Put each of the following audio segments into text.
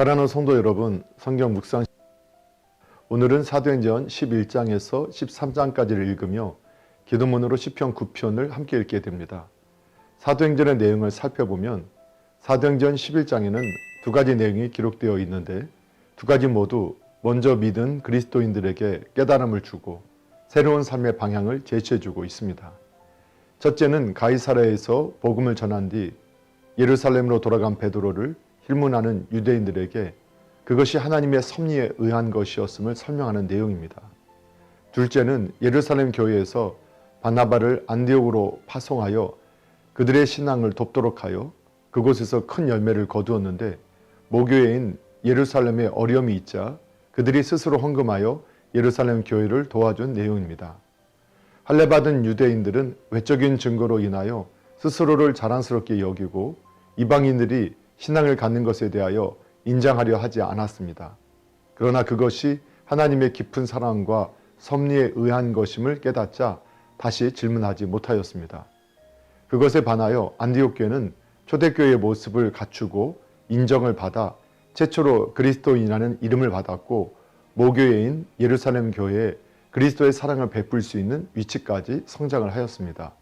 사랑하는 성도 여러분, 성경 묵상 오늘은 사도행전 11장에서 13장까지를 읽으며 기도문으로 시편 9편을 함께 읽게 됩니다. 사도행전의 내용을 살펴보면 사도행전 11장에는 두 가지 내용이 기록되어 있는데 두 가지 모두 먼저 믿은 그리스도인들에게 깨달음을 주고 새로운 삶의 방향을 제시해 주고 있습니다. 첫째는 가이사라에서 복음을 전한 뒤 예루살렘으로 돌아간 베드로를 힐문하는 유대인들에게 그것이 하나님의 섭리에 의한 것이었음을 설명하는 내용입니다. 둘째는 예루살렘 교회에서 바나바를 안디옥으로 파송하여 그들의 신앙을 돕도록 하여 그곳에서 큰 열매를 거두었는데 모교회인 예루살렘에 어려움이 있자 그들이 스스로 헌금하여 예루살렘 교회를 도와준 내용입니다. 할례받은 유대인들은 외적인 증거로 인하여 스스로를 자랑스럽게 여기고 이방인들이 신앙을 갖는 것에 대하여 인정하려 하지 않았습니다. 그러나 그것이 하나님의 깊은 사랑과 섭리에 의한 것임을 깨닫자 다시 질문하지 못하였습니다. 그것에 반하여 안디옥 교회는 초대교회의 모습을 갖추고 인정을 받아 최초로 그리스도인이라는 이름을 받았고 모교회인 예루살렘 교회에 그리스도의 사랑을 베풀 수 있는 위치까지 성장을 하였습니다.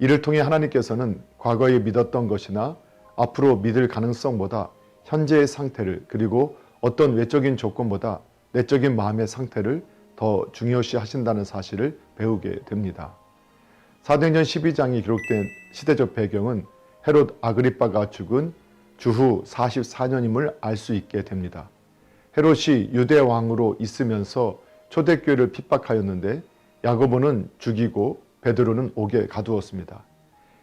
이를 통해 하나님께서는 과거에 믿었던 것이나 앞으로 믿을 가능성보다 현재의 상태를 그리고 어떤 외적인 조건보다 내적인 마음의 상태를 더 중요시 하신다는 사실을 배우게 됩니다. 사도행전 12장이 기록된 시대적 배경은 헤롯 아그리빠가 죽은 주후 44년임을 알 수 있게 됩니다. 헤롯이 유대 왕으로 있으면서 초대교회를 핍박하였는데 야고보는 죽이고 베드로는 옥에 가두었습니다.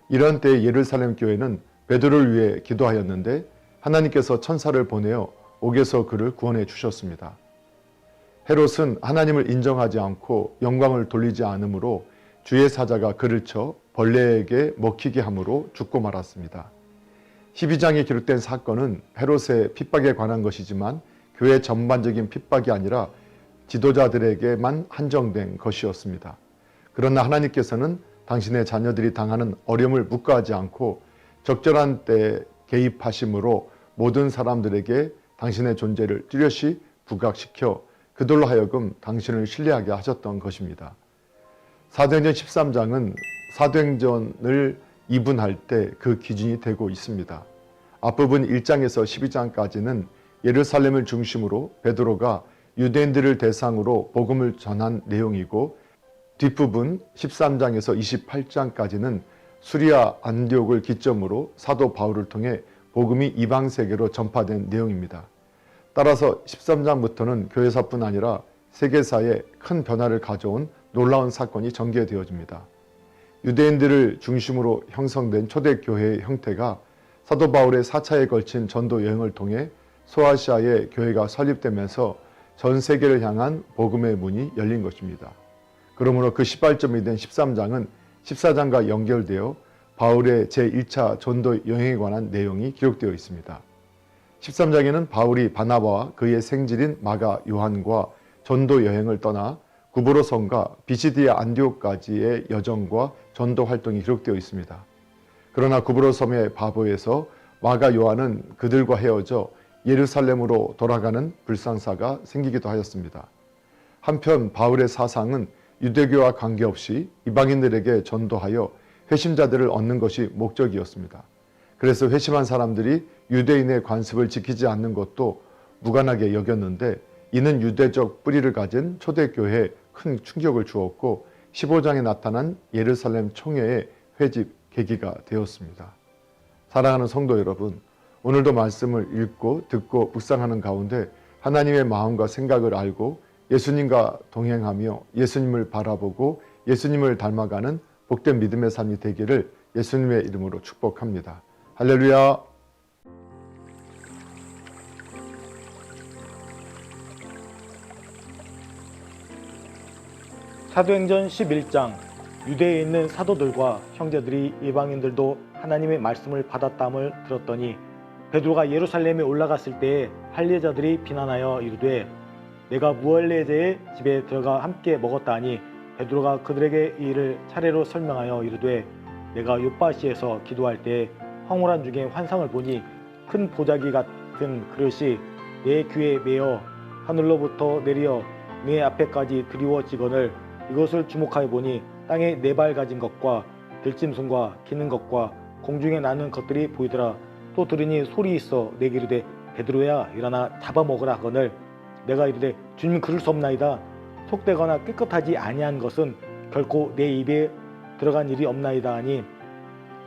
이런 때 예루살렘 교회는 베드로를 위해 기도하였는데 하나님께서 천사를 보내어 옥에서 그를 구원해 주셨습니다. 헤롯은 하나님을 인정하지 않고 영광을 돌리지 않으므로 주의 사자가 그를 쳐 벌레에게 먹히게 함으로 죽고 말았습니다. 12장에 기록된 사건은 헤롯의 핍박에 관한 것이지만 교회 전반적인 핍박이 아니라 지도자들에게만 한정된 것이었습니다. 그러나 하나님께서는 당신의 자녀들이 당하는 어려움을 묵과하지 않고 적절한 때 개입하심으로 모든 사람들에게 당신의 존재를 뚜렷이 부각시켜 그들로 하여금 당신을 신뢰하게 하셨던 것입니다. 사도행전 13장은 사도행전을 이분할 때 그 기준이 되고 있습니다. 앞부분 1장에서 12장까지는 예루살렘을 중심으로 베드로가 유대인들을 대상으로 복음을 전한 내용이고 뒷부분 13장에서 28장까지는 수리아 안디옥을 기점으로 사도 바울을 통해 복음이 이방 세계로 전파된 내용입니다. 따라서 13장부터는 교회사뿐 아니라 세계사에 큰 변화를 가져온 놀라운 사건이 전개되어집니다. 유대인들을 중심으로 형성된 초대교회의 형태가 사도 바울의 4차에 걸친 전도 여행을 통해 소아시아의 교회가 설립되면서 전 세계를 향한 복음의 문이 열린 것입니다. 그러므로 그 시발점이 된 13장은 14장과 연결되어 바울의 제1차 전도 여행에 관한 내용이 기록되어 있습니다. 13장에는 바울이 바나바와 그의 생질인 마가 요한과 전도 여행을 떠나 구브로성과 비시디아 안디옥까지의 여정과 전도 활동이 기록되어 있습니다. 그러나 구브로섬의 바보에서 마가 요한은 그들과 헤어져 예루살렘으로 돌아가는 불상사가 생기기도 하였습니다. 한편 바울의 사상은 유대교와 관계없이 이방인들에게 전도하여 회심자들을 얻는 것이 목적이었습니다. 그래서 회심한 사람들이 유대인의 관습을 지키지 않는 것도 무관하게 여겼는데 이는 유대적 뿌리를 가진 초대교회에 큰 충격을 주었고 15장에 나타난 예루살렘 총회의 회집 계기가 되었습니다. 사랑하는 성도 여러분, 오늘도 말씀을 읽고 듣고 묵상하는 가운데 하나님의 마음과 생각을 알고 예수님과 동행하며 예수님을 바라보고 예수님을 닮아가는 복된 믿음의 삶이 되기를 예수님의 이름으로 축복합니다. 할렐루야! 사도행전 11장 유대에 있는 사도들과 형제들이 이방인들도 하나님의 말씀을 받았다함을 들었더니 베드로가 예루살렘에 올라갔을 때에 할례자들이 비난하여 이르되 내가 무할례제의 집에 들어가 함께 먹었다 하니 베드로가 그들에게 이 일을 차례로 설명하여 이르되 내가 요바시에서 기도할 때 황홀한 중에 환상을 보니 큰 보자기 같은 그릇이 내 귀에 매어 하늘로부터 내려 내 앞에까지 드리워지거늘 이것을 주목하여 보니 땅에 네 발 가진 것과 들짐승과 기는 것과 공중에 나는 것들이 보이더라. 또 들으니 소리 있어 내게 이르되 베드로야 일어나 잡아먹으라 하거늘 내가 이르되 주님 그럴 수 없나이다. 속되거나 깨끗하지 아니한 것은 결코 내 입에 들어간 일이 없나이다 하니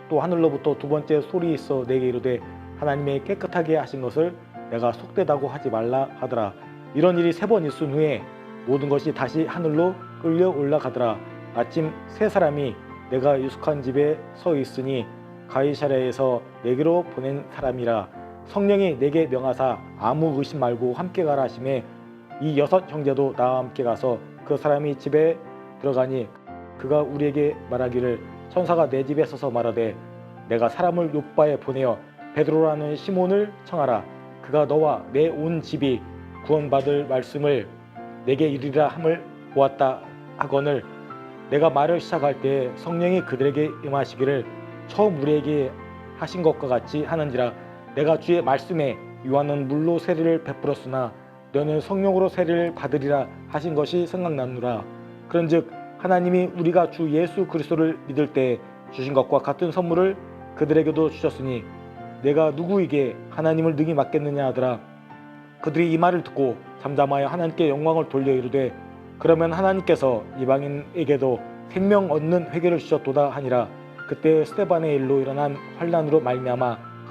또 하늘로부터 두 번째 소리 있어 내게 이르되 하나님의 깨끗하게 하신 것을 내가 속되다고 하지 말라 하더라. 이런 일이 세 번 있은 후에 모든 것이 다시 하늘로 끌려 올라가더라. 아침 세 사람이 내가 유숙한 집에 서 있으니 가이사랴에서 내게로 보낸 사람이라 성령이 내게 명하사 아무 의심 말고 함께 가라 하심에 이 여섯 형제도 나와 함께 가서 그 사람이 집에 들어가니 그가 우리에게 말하기를 천사가 내 집에 서서 말하되 내가 사람을 요바에 보내어 베드로라는 시몬을 청하라. 그가 너와 내 온 집이 구원받을 말씀을 내게 이르리라 함을 보았다 하거늘 내가 말을 시작할 때 성령이 그들에게 임하시기를 처음 우리에게 하신 것과 같이 하는지라 내가 주의 말씀에 요한은 물로 세례를 베풀었으나 너는 성령으로 세례를 받으리라 하신 것이 생각나느라. 그런즉 하나님이 우리가 주 예수 그리스도를 믿을 때 주신 것과 같은 선물을 그들에게도 주셨으니 내가 누구에게 하나님을 능히 맡겠느냐 하더라. 그들이 이 말을 듣고 잠잠하여 하나님께 영광을 돌려 이르되 그러면 하나님께서 이방인에게도 생명 얻는 회개를 주셨도다 하니라. 그때 스테반의 일로 일어난 환란으로 말미암아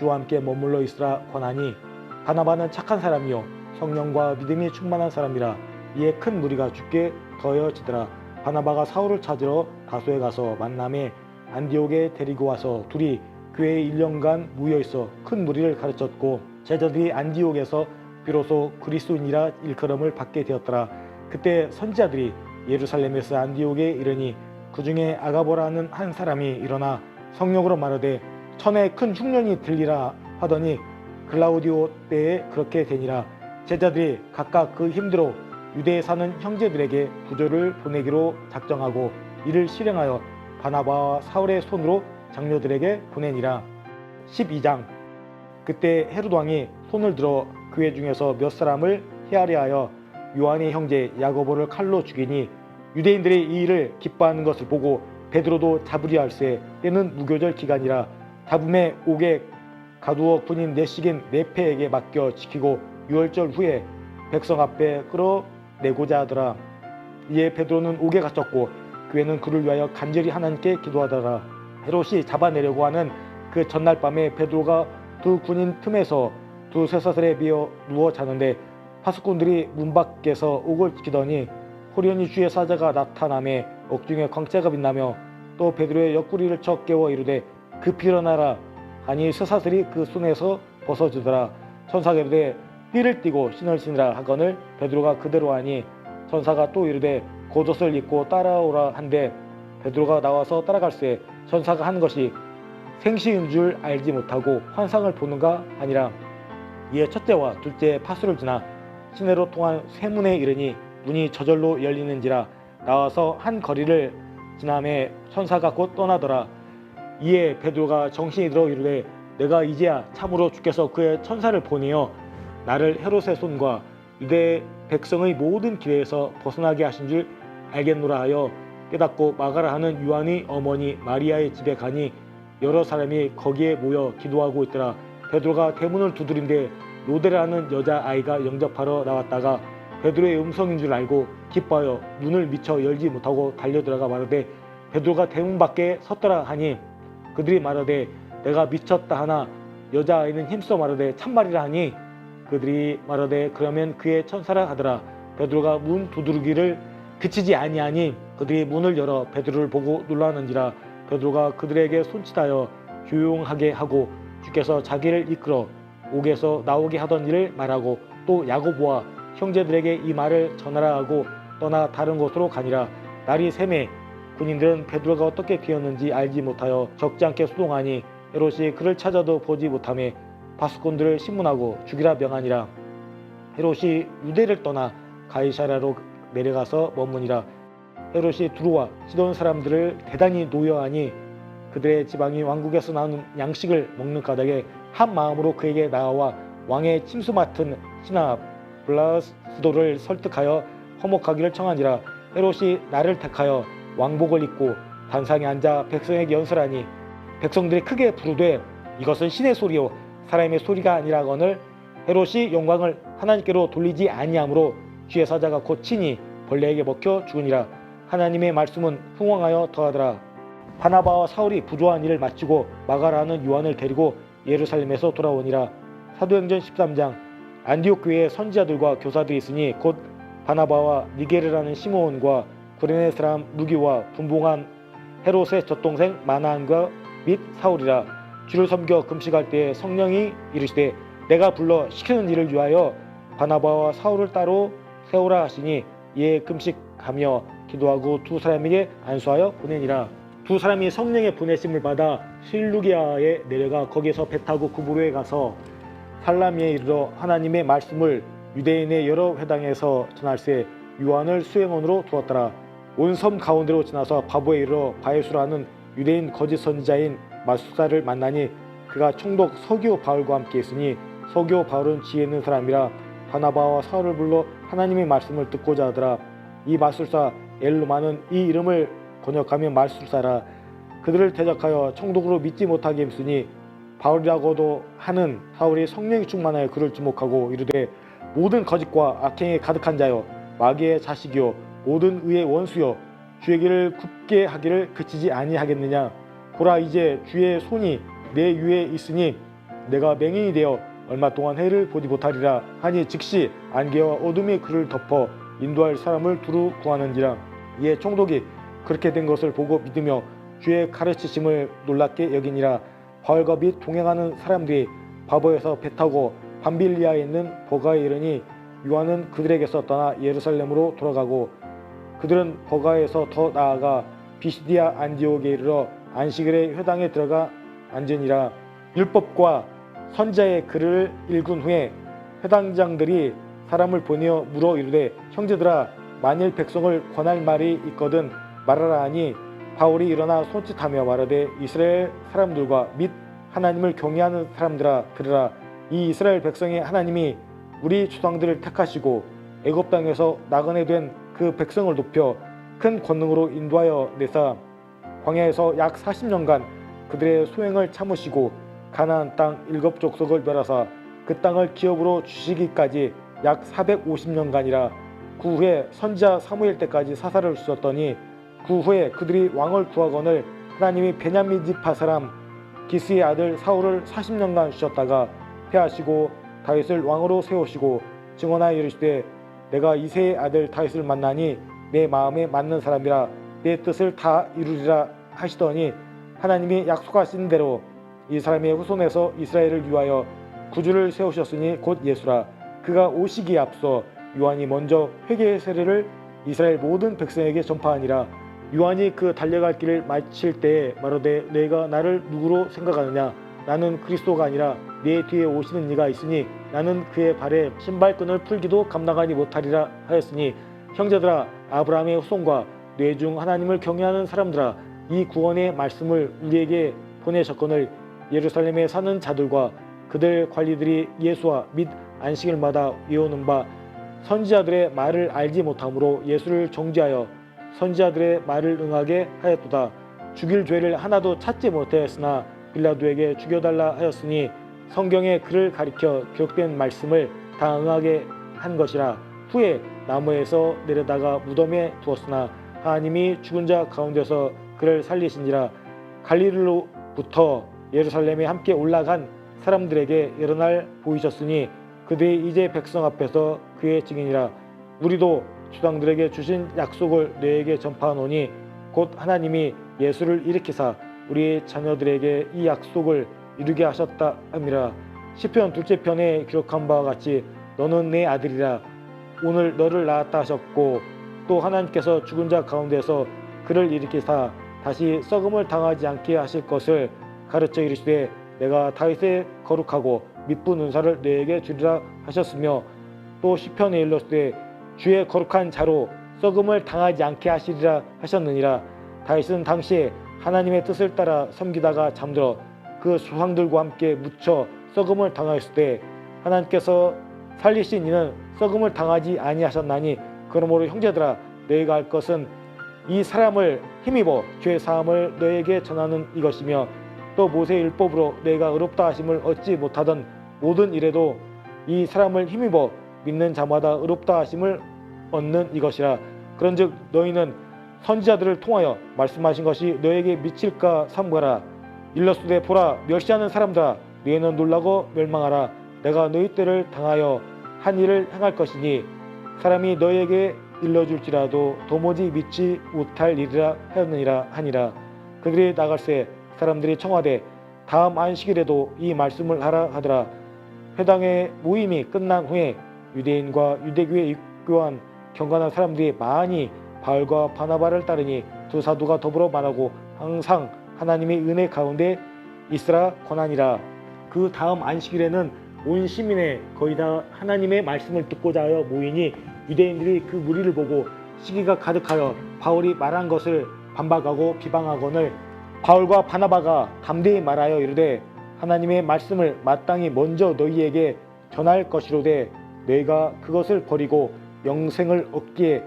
주와 함께 머물러 있으라 권하니 바나바는 착한 사람이요 성령과 믿음이 충만한 사람이라 이에 큰 무리가 죽게 더해지더라. 바나바가 사울을 찾으러 다소에 가서 만남에 안디옥에 데리고 와서 둘이 교회에 1년간 모여 있어 큰 무리를 가르쳤고 제자들이 안디옥에서 비로소 그리스도인이라 일컬음을 받게 되었더라. 그때 선지자들이 예루살렘에서 안디옥에 이르니 그 중에 아가보라는 한 사람이 일어나 성령으로 말하되 천에 큰 흉년이 들리라 하더니 글라우디오 때에 그렇게 되니라. 제자들이 각각 그 힘대로 유대에 사는 형제들에게 구조를 보내기로 작정하고 이를 실행하여 바나바와 사울의 손으로 장녀들에게 보내니라. 12장. 그때 헤롯 왕이 손을 들어 그회 중에서 몇 사람을 헤아려 하여 요한의 형제 야고보를 칼로 죽이니 유대인들이 이 일을 기뻐하는 것을 보고 베드로도 잡으려 할세. 때는 무교절 기간이라 잡음에 옥에 가두어 군인 내식인 네페에게 맡겨 지키고 유월절 후에 백성 앞에 끌어내고자 하더라. 이에 베드로는 옥에 갇혔고 교회는 그를 위하여 간절히 하나님께 기도하더라. 헤롯이 잡아내려고 하는 그 전날 밤에 베드로가 두 군인 틈에서 두 쇠사슬에 비어 누워 자는데 파수꾼들이 문 밖에서 옥을 지키더니 호련히 주의 사자가 나타남에 옥중에 광채가 빛나며 또 베드로의 옆구리를 쳐 깨워 이르되 급히 일어나라. 하니 쇠사슬이 그 손에서 벗어지더라. 천사가 이르되 띠를 띠고 신을 신으라 하거늘 베드로가 그대로 하니 천사가 또 이르되 겉옷을 입고 따라오라 한데 베드로가 나와서 따라갈새 천사가 한 것이 생시인 줄 알지 못하고 환상을 보는가 아니라. 이에 첫째와 둘째 파수를 지나 시내로 통한 쇠문에 이르니 문이 저절로 열리는지라 나와서 한 거리를 지남에 천사가 곧 떠나더라 이에 베드로가 정신이 들어 이르되 내가 이제야 참으로 주께서 그의 천사를 보내어 나를 헤롯의 손과 유대 백성의 모든 기회에서 벗어나게 하신 줄 알겠노라 하여 깨닫고 마가라 하는 요한의 어머니 마리아의 집에 가니 여러 사람이 거기에 모여 기도하고 있더라. 베드로가 대문을 두드린데 로데라는 여자 아이가 영접하러 나왔다가 베드로의 음성인 줄 알고 기뻐하여 문을 미처 열지 못하고 달려들어가 말하되 베드로가 대문 밖에 섰더라 하니 그들이 말하되 내가 미쳤다 하나 여자 아이는 힘써 말하되 참말이라 하니? 그들이 말하되 그러면 그의 천사라 하더라. 베드로가 문 두드리기를 그치지 아니하니 그들이 문을 열어 베드로를 보고 놀라는지라. 베드로가 그들에게 손짓하여 조용하게 하고 주께서 자기를 이끌어 옥에서 나오게 하던 일을 말하고 또 야고보와 형제들에게 이 말을 전하라 하고 떠나 다른 곳으로 가니라. 날이 새매 군인들은 베드로가 어떻게 되었는지 알지 못하여 적지 않게 수동하니 헤롯이 그를 찾아도 보지 못함에 바스콘들을 신문하고 죽이라 명하니라. 헤롯이 유대를 떠나 가이사라로 내려가서 머무니라. 헤롯이 두루와 시돈 사람들을 대단히 노여하니 그들의 지방이 왕국에서 나오는 양식을 먹는 까닭에 한 마음으로 그에게 나와 왕의 침수 맡은 신하 블라스도를 설득하여 허목하기를 청하니라. 헤롯이 나를 택하여 왕복을 입고 단상에 앉아 백성에게 연설하니 백성들이 크게 부르되 이것은 신의 소리요 사람의 소리가 아니라거늘 헤롯이 영광을 하나님께로 돌리지 아니하므로 주의 사자가 곧 친히 벌레에게 먹혀 죽으니라. 하나님의 말씀은 흥왕하여 더하더라. 바나바와 사울이 부조한 일을 마치고 마가라는 요한을 데리고 예루살렘에서 돌아오니라. 사도행전 13장. 안디옥 교회에 선지자들과 교사들이 있으니 곧 바나바와 니게르라는 시므온과 구레네 사람 루기와 분봉한 헤롯의 젖동생 마나한과 및 사울이라 주를 섬겨 금식할 때에 성령이 이르시되 내가 불러 시키는 일을 위하여 바나바와 사울을 따로 세우라 하시니 이에 금식하며 기도하고 두 사람에게 안수하여 보내니라. 두 사람이 성령의 보내심을 받아 실루기아에 내려가 거기서 배 타고 구부로에 가서 살라미에 이르러 하나님의 말씀을 유대인의 여러 회당에서 전할세 요한을 수행원으로 두었더라 온 섬 가운데로 지나서 바보에 이르러 바에수라는 유대인 거짓 선지자인 마술사를 만나니 그가 총독 서기오 바울과 함께 있으니 서기오 바울은 지혜 있는 사람이라 바나바와 사울을 불러 하나님의 말씀을 듣고자 하더라. 이 마술사 엘루마는 이 이름을 번역하면 말술사라. 그들을 대적하여 총독으로 믿지 못하게 힘쓰니 바울이라고도 하는 사울이 성령이 충만하여 그를 주목하고 이르되 모든 거짓과 악행에 가득한 자여 마귀의 자식이요 모든 의의 원수여 주의 길을 굽게 하기를 그치지 아니하겠느냐? 보라 이제 주의 손이 내 위에 있으니 내가 맹인이 되어 얼마 동안 해를 보지 못하리라 하니 즉시 안개와 어둠이 그를 덮어 인도할 사람을 두루 구하는지라. 이에 총독이 그렇게 된 것을 보고 믿으며 주의 가르치심을 놀랍게 여기니라. 바울과 및 동행하는 사람들이 바보에서 배 타고 밤빌리아에 있는 버가에 이르니 요한은 그들에게서 떠나 예루살렘으로 돌아가고 그들은 버가에서 더 나아가 비시디아 안디옥에 이르러 안식일의 회당에 들어가 앉으니라. 율법과 선자의 글을 읽은 후에 회당장들이 사람을 보내어 물어 이르되 형제들아 만일 백성을 권할 말이 있거든 말하라 하니 바울이 일어나 손짓하며 말하되 이스라엘 사람들과 및 하나님을 경외하는 사람들아 들으라. 이 이스라엘 백성의 하나님이 우리 주상들을 택하시고 애굽 땅에서 나그네 된 그 백성을 높여 큰 권능으로 인도하여 내사 광야에서 약 40년간 그들의 소행을 참으시고 가나안 땅 일곱 족속을 멸하사 그 땅을 기업으로 주시기까지 약 450년간이라 그 후에 선지자 사무엘 때까지 사사를 주셨더니 그 후에 그들이 왕을 구하거늘 하나님이 베냐민 지파 사람 기스의 아들 사울을 40년간 주셨다가 패하시고 다윗을 왕으로 세우시고 증언하여 이르시되 내가 이세의 아들 다윗을 만나니 내 마음에 맞는 사람이라 내 뜻을 다 이루리라 하시더니 하나님이 약속하신 대로 이 사람의 후손에서 이스라엘을 위하여 구주를 세우셨으니 곧 예수라. 그가 오시기에 앞서 요한이 먼저 회개의 세례를 이스라엘 모든 백성에게 전파하니라. 요한이 그 달려갈 길을 마칠 때에 말하되 내가 나를 누구로 생각하느냐 나는 그리스도가 아니라 내 뒤에 오시는 이가 있으니 나는 그의 발에 신발끈을 풀기도 감당하지 못하리라 하였으니 형제들아 아브라함의 후손과 뇌중 하나님을 경외하는 사람들아 이 구원의 말씀을 우리에게 보내셨거늘 예루살렘에 사는 자들과 그들 관리들이 예수와 및 안식일마다 외우는 바 선지자들의 말을 알지 못함으로 예수를 정죄하여 선지자들의 말을 응하게 하였도다. 죽일 죄를 하나도 찾지 못하였으나 빌라도에게 죽여달라 하였으니 성경에 그를 가리켜 기록된 말씀을 다 응하게 한 것이라. 후에 나무에서 내려다가 무덤에 두었으나 하나님이 죽은 자 가운데서 그를 살리신지라. 갈릴리로부터 예루살렘에 함께 올라간 사람들에게 여러 날 보이셨으니 그들이 이제 백성 앞에서 그의 증인이라. 우리도 주당들에게 주신 약속을 너에게 전파하노니 곧 하나님이 예수를 일으키사 우리 자녀들에게 이 약속을 이루게 하셨다 함이라. 시편 둘째 편에 기록한 바와 같이 너는 내 아들이라. 오늘 너를 낳았다 하셨고 또 하나님께서 죽은 자 가운데서 그를 일으키사 다시 썩음을 당하지 않게 하실 것을 가르쳐 이르시되 내가 다윗의 거룩하고 미쁜 은사를 너에게 주리라 하셨으며 또 시편에 일렀으되 주의 거룩한 자로 썩음을 당하지 않게 하시리라 하셨느니라. 다윗은 당시에 하나님의 뜻을 따라 섬기다가 잠들어 그 수상들과 함께 묻혀 썩음을 당하였을 때 하나님께서 살리신 이는 썩음을 당하지 아니하셨나니 그러므로 형제들아 너희가 할 것은 이 사람을 힘입어 죄 사함을 너에게 전하는 이것이며 또 모세의 율법으로 너희가 의롭다 하심을 얻지 못하던 모든 일에도 이 사람을 힘입어 믿는 자마다 의롭다 하심을 얻는 이것이라. 그런즉 너희는 선지자들을 통하여 말씀하신 것이 너에게 미칠까 삼가라. 일러스되 보라 멸시하는 사람들아 너희는 놀라고 멸망하라. 내가 너희 때를 당하여 한 일을 행할 것이니 사람이 너희에게 일러줄지라도 도무지 믿지 못할 일이라 하였느니라 하니라. 그들이 나갈새 사람들이 청하되 다음 안식일에도 이 말씀을 하라 하더라. 회당의 모임이 끝난 후에 유대인과 유대교에 입교한 경건한 사람들이 많이 바울과 바나바를 따르니 두 사도가 더불어 말하고 항상 하나님의 은혜 가운데 있으라 권하니라. 그 다음 안식일에는 온 시민의 거의 다 하나님의 말씀을 듣고자 하여 모이니 유대인들이 그 무리를 보고 시기가 가득하여 바울이 말한 것을 반박하고 비방하거늘 바울과 바나바가 담대히 말하여 이르되 하나님의 말씀을 마땅히 먼저 너희에게 전할 것이로되 너희가 그것을 버리고 영생을 얻기에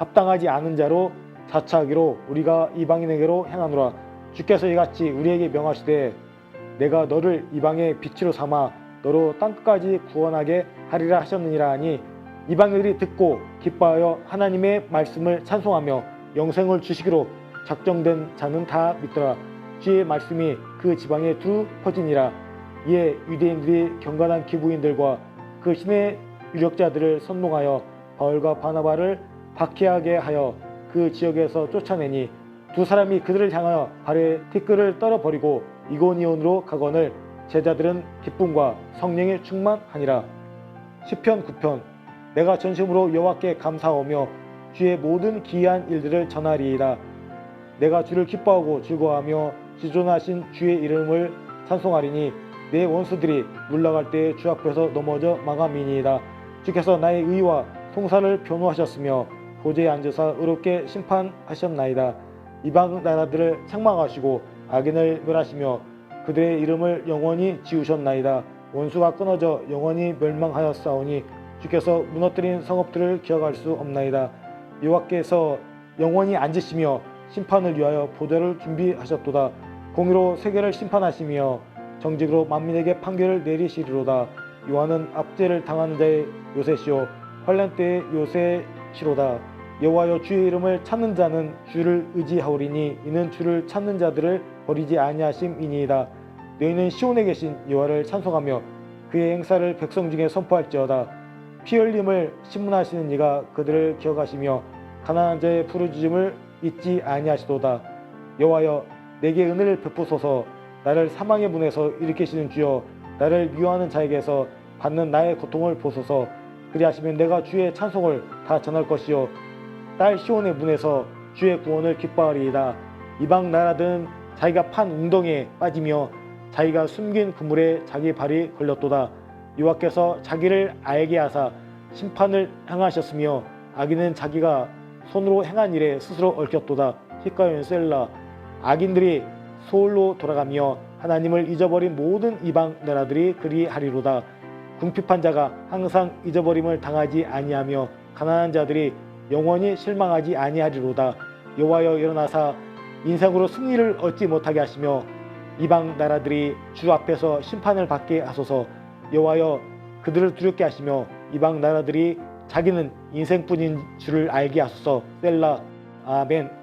합당하지 않은 자로 자처하기로 우리가 이방인에게로 행하노라. 주께서 이같이 우리에게 명하시되 내가 너를 이방의 빛으로 삼아 너로 땅끝까지 구원하게 하리라 하셨느니라 하니 이방인들이 듣고 기뻐하여 하나님의 말씀을 찬송하며 영생을 주시기로 작정된 자는 다 믿더라. 주의 말씀이 그 지방에 두 퍼지니라. 이에 유대인들이 경건한 기부인들과 그 신의 유력자들을 선동하여 바울과 바나바를 박해하게 하여 그 지역에서 쫓아내니 두 사람이 그들을 향하여 발에 티끌을 떨어버리고 이고니온으로 가거늘 제자들은 기쁨과 성령에 충만하니라. 시편 9편. 내가 전심으로 여호와께 감사하며 주의 모든 기이한 일들을 전하리이다. 내가 주를 기뻐하고 즐거워하며 지존하신 주의 이름을 찬송하리니 내 원수들이 물러갈 때주 앞에서 넘어져 망함이니이다. 주께서 나의 의와 송사를 변호하셨으며 보좌에 앉으사 의롭게 심판하셨나이다. 이방 나라들을 책망하시고 악인을 멸하시며 그들의 이름을 영원히 지우셨나이다. 원수가 끊어져 영원히 멸망하였사오니 주께서 무너뜨린 성읍들을 기억할 수 없나이다. 여호와께서 영원히 앉으시며 심판을 위하여 보좌를 준비하셨도다. 공의로 세계를 심판하시며 정직으로 만민에게 판결을 내리시리로다. 요한은 압제를 당하는 자의 요새시오 환란 때의 요새시로다 여호와여 주의 이름을 찾는 자는 주를 의지하오리니 이는 주를 찾는 자들을 버리지 아니하심이니이다. 너희는 시온에 계신 여호와를 찬송하며 그의 행사를 백성 중에 선포할지어다. 피 흘림을 신문하시는 이가 그들을 기억하시며 가난한 자의 부르짖음을 잊지 아니하시도다. 여호와여 내게 은혜를 베푸소서. 나를 사망의 문에서 일으키시는 주여 나를 미워하는 자에게서 받는 나의 고통을 보소서. 그리하시면 내가 주의 찬송을 다 전할 것이요 딸 시온의 문에서 주의 구원을 기뻐하리이다. 이방 나라들은 자기가 판 웅덩이에 빠지며 자기가 숨긴 그물에 자기 발이 걸렸도다. 여호와께서 자기를 알게 하사 심판을 행하셨으며 악인은 자기가 손으로 행한 일에 스스로 얽혔도다. 히카연 셀라. 악인들이 소홀로 돌아가며 하나님을 잊어버린 모든 이방 나라들이 그리하리로다. 궁핍한 자가 항상 잊어버림을 당하지 아니하며 가난한 자들이 영원히 실망하지 아니하리로다. 여호와여 일어나사 인생으로 승리를 얻지 못하게 하시며 이방 나라들이 주 앞에서 심판을 받게 하소서. 여호와여 그들을 두렵게 하시며 이방 나라들이 자기는 인생뿐인 줄을 알게 하소서. 셀라. 아멘